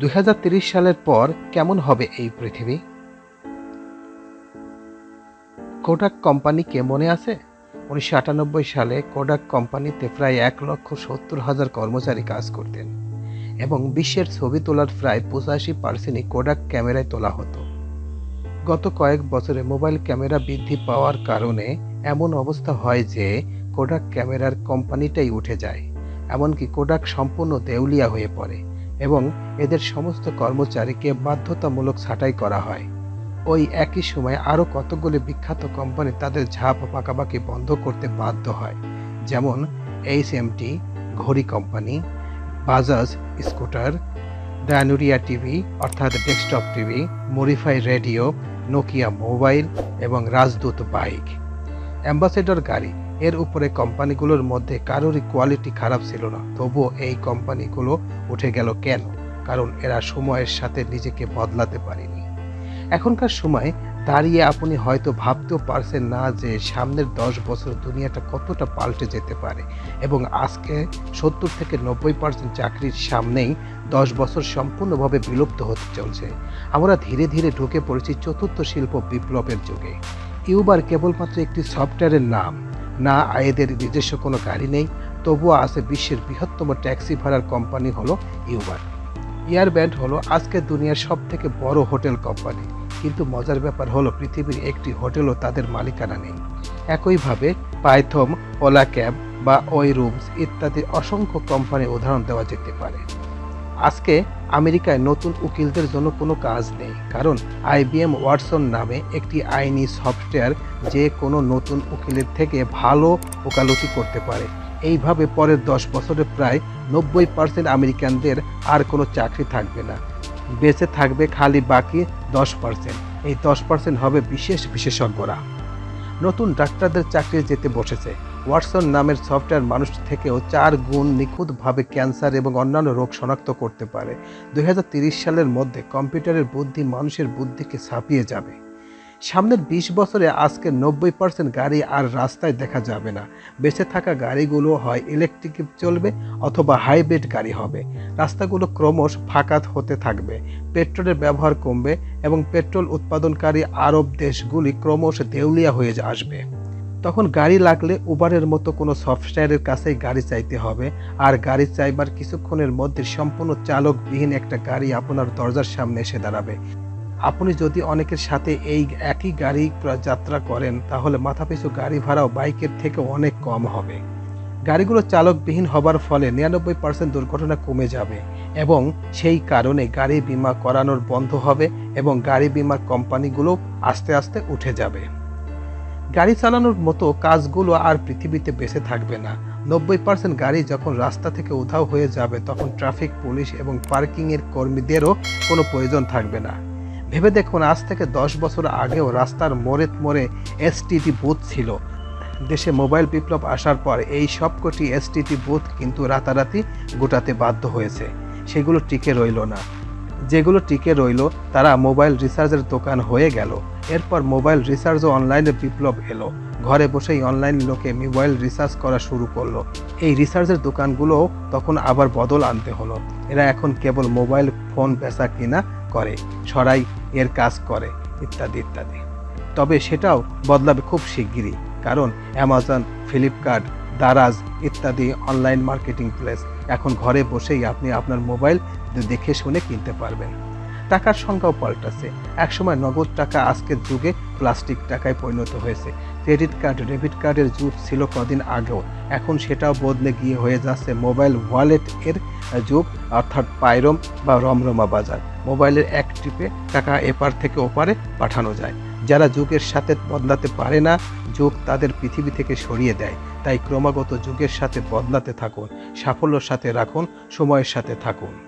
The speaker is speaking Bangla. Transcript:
দুই সালের পর কেমন হবে এই পৃথিবী? কোডাক কোম্পানিকে মনে আছে? উনিশশো আটানব্বই সালে কোডাক কোম্পানিতে প্রায় এক লক্ষ সত্তর হাজার কর্মচারী কাজ করতেন এবং বিশ্বের ছবি তোলার প্রায় পঁচাশি পার্সেন্টই কোডাক ক্যামেরায় তোলা হতো। গত কয়েক বছরে মোবাইল ক্যামেরা বৃদ্ধি পাওয়ার কারণে এমন অবস্থা হয় যে কোডাক ক্যামেরার কোম্পানিটাই উঠে যায়, এমনকি কোডাক সম্পূর্ণ দেউলিয়া হয়ে পড়ে। এবং এদের সমস্ত কর্মচারীকে বাধ্যতামূলক ছাঁটাই করা হয়। ওই একই সময়ে আরও কতগুলি বিখ্যাত কোম্পানি তাদের ঝাঁপ পাকাপাকি বন্ধ করতে বাধ্য হয়, যেমন এইচ এমটি ঘড়ি company, Bajaj scooter, Dyanora TV অর্থাৎ desktop TV Murphy radio, Nokia mobile এবং রাজদূত বাইক। অ্যাম্বাসেডর গাড়ি এর উপরে কোম্পানিগুলোর মধ্যে কারোরই কোয়ালিটি খারাপ ছিল না। তবুও এই কোম্পানিগুলো উঠে গেল কেন? কারণ এরা সময়ের সাথে নিজেকে বদলাতে পারেনি। এখনকার সময় দাঁড়িয়ে আপনি হয়তো ভাবতেও পারছেন না যে সামনের দশ বছর দুনিয়াটা কতটা পাল্টে যেতে পারে এবং আজকে সত্তর থেকে নব্বই পার্সেন্ট চাকরির সামনেই দশ বছর সম্পূর্ণভাবে বিলুপ্ত হতে চলছে। আমরা ধীরে ধীরে ঢুকে পড়েছি চতুর্থ শিল্প বিপ্লবের যুগে। ইউবার কেবলমাত্র একটি সফটওয়্যারের নাম। না আয়েদের নিজস্ব কোনো গাড়ি নেই। তবুও আছে বিশ্বের বৃহত্তম ট্যাক্সি ভাড়ার কোম্পানি হলো ইউবার এয়ারব্যান্ড হলো আজকের দুনিয়ার সব থেকে বড় হোটেল কোম্পানি। কিন্তু মজার ব্যাপার হলো, পৃথিবীর একটি হোটেলও তাদের মালিকানা নেই। একইভাবে পাইথম, ওলা ক্যাব বা ওই রুমস ইত্যাদি অসংখ্য কোম্পানির উদাহরণ দেওয়া যেতে পারে। আজকে আমেরিকায় নতুন উকিলদের জন্য কোনো কাজ নেই, কারণ আইবিএম ওয়াটসন নামে একটি আইনি সফটওয়্যার যে কোনো নতুন উকিলের থেকে ভালো ওকালতি করতে পারে। এইভাবে পরের দশ বছরে প্রায় নব্বই পার্সেন্ট আমেরিকানদের আর কোনো চাকরি থাকবে না। বেঁচে থাকবে খালি বাকি দশ পার্সেন্ট। এই দশ পার্সেন্ট হবে বিশেষ বিশেষজ্ঞরা। নতুন ডাক্তারদের চাকরি যেতে বসেছে। ওয়াটসন নামের সফটওয়্যার মানুষ থেকেও চার গুণ নিখুঁতভাবে ক্যান্সার এবং অন্যান্য রোগ শনাক্ত করতে পারে। দুই সালের মধ্যে কম্পিউটারের বুদ্ধি মানুষের বুদ্ধিকে ছাপিয়ে যাবে। সামনের বিশ বছরে আজকে নব্বই পার্সেন্ট গাড়ি আর রাস্তায় দেখা যাবে না। বেঁচে থাকা গাড়িগুলো হয় ইলেকট্রিক চলবে অথবা হাইব্রিড গাড়ি হবে। রাস্তাগুলো ক্রমশ ফাঁকাত হতে থাকবে, পেট্রোলের ব্যবহার কমবে এবং পেট্রোল উৎপাদনকারী আরব দেশগুলি ক্রমশ দেউলিয়া হয়ে আসবে। তখন গাড়ি লাগলে উবারের মতো কোনো সফটওয়্যারের কাছেই গাড়ি চাইতে হবে, আর গাড়ি চাইবার কিছুক্ষণের মধ্যে সম্পূর্ণ চালকবিহীন একটা গাড়ি আপনার দরজার সামনে এসে দাঁড়াবে। আপনি যদি অনেকের সাথে এই একই গাড়ি যাত্রা করেন, তাহলে মাথাপিছু গাড়ি ভাড়াও বাইকের থেকে অনেক কম হবে। গাড়িগুলো চালকবিহীন হবার ফলে নিরানব্বই পার্সেন্ট দুর্ঘটনা কমে যাবে এবং সেই কারণে গাড়ি বিমা করানোর বন্ধ হবে এবং গাড়ি বিমা কোম্পানিগুলো আস্তে আস্তে উঠে যাবে। গাড়ি চালানোর মতো কাজগুলো আর পৃথিবীতে বেঁচে থাকবে না। নব্বই পার্সেন্ট গাড়ি যখন রাস্তা থেকে উধাও হয়ে যাবে, তখন ট্রাফিক, পুলিশ এবং পার্কিংয়ের কর্মীদেরও কোনো প্রয়োজন থাকবে না। ভেবে দেখুন, আজ থেকে দশ বছর আগেও রাস্তার মোড়ে মোড়ে এসটিডি বুথ ছিল। দেশে মোবাইল বিপ্লব আসার পর এই সবকটি এসটিডি বুথ কিন্তু রাতারাতি গোটাতে বাধ্য হয়েছে। সেগুলো টিকে রইল না। যেগুলো টিকে রইল, তারা মোবাইল রিচার্জের দোকান হয়ে গেল। এরপর মোবাইল রিচার্জ ও অনলাইনে বিপ্লব এলো। ঘরে বসেই অনলাইন লোকে মোবাইল রিচার্জ করা শুরু করল। এই রিচার্জের দোকানগুলোও তখন আবার বদল আনতে হলো। এরা এখন কেবল মোবাইল ফোন বেচা কিনা করে, সরাই এর কাজ করে, ইত্যাদি ইত্যাদি। তবে সেটাও বদলাবে খুব শিগগিরই, কারণ অ্যামাজন ফ্লিপকার্ট দারাজ ইত্যাদি অনলাইন মার্কেটিং প্লেস এখন ঘরে বসেই আপনি আপনার মোবাইল দেখে শুনে কিনতে পারবেন। টাকার সংখ্যাও পাল্টাছে। একসময় নগদ টাকা আজকের যুগে প্লাস্টিক টাকায় পরিণত হয়েছে। ক্রেডিট কার্ড, ডেবিট কার্ডের যুগ ছিল কদিন আগেও। এখন সেটাও বদলে গিয়ে হয়ে যাচ্ছে মোবাইল ওয়ালেট এর যুগ, অর্থাৎ পাইরম বা রমরমা বাজার। মোবাইলের এক টিপে টাকা এপার থেকে ওপারে পাঠানো যায়। যারা যুগের সাথে বদলাতে পারে না, যুগ তাদের পৃথিবী থেকে সরিয়ে দেয়। তাই ক্রমাগত যুগের সাথে বদলাতে থাকুন, সাফল্যর সাথে রাখুন, সময়ের সাথে থাকুন।